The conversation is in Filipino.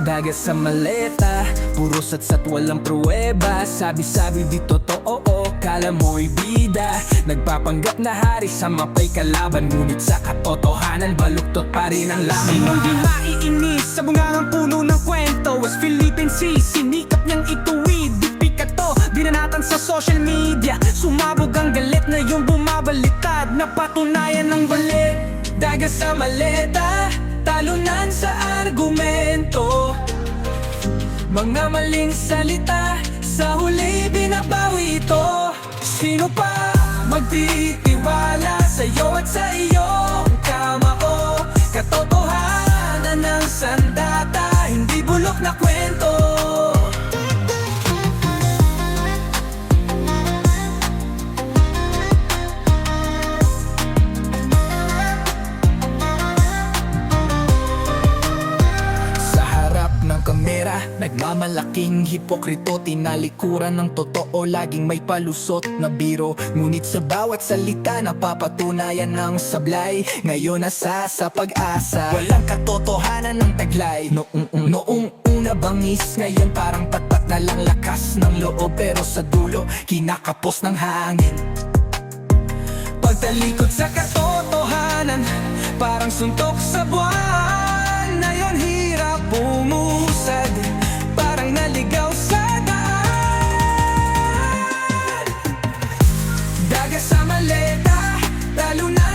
Dagat sa maleta Puro satsat walang pruweba. Sabi-sabi di totoo Kala mo'y bida. Nagpapanggap na hari sa mapay kalaban Ngunit sa katotohanan Baluktot pa rin ang laman. Sinong di maiinis sa bungangang puno ng kwento. Was Philippine Sea, sinikap niyang ituwid. Di pikato, binanatan sa social media. Sumabog ang galit na yung bumabalitad. Napatunayan ng balik Dagat sa maleta. Talunan sa argumento Mga maling salita Sa huli binabawi ito. Sino pa magtitiwala Nagmamalaking hipokrito Tinalikuran ng totoo Laging may palusot na biro. Ngunit sa bawat salita Napapatunayan ng sablay. Ngayon nasa sa pag-asa. Walang katotohanan ng taglay. Noong, noong una bangis Ngayon parang patat na lang lakas ng loob. Pero sa dulo Kinakapos ng hangin. Pagtalikod sa katotohanan Parang suntok sa buwan లేదా తలునా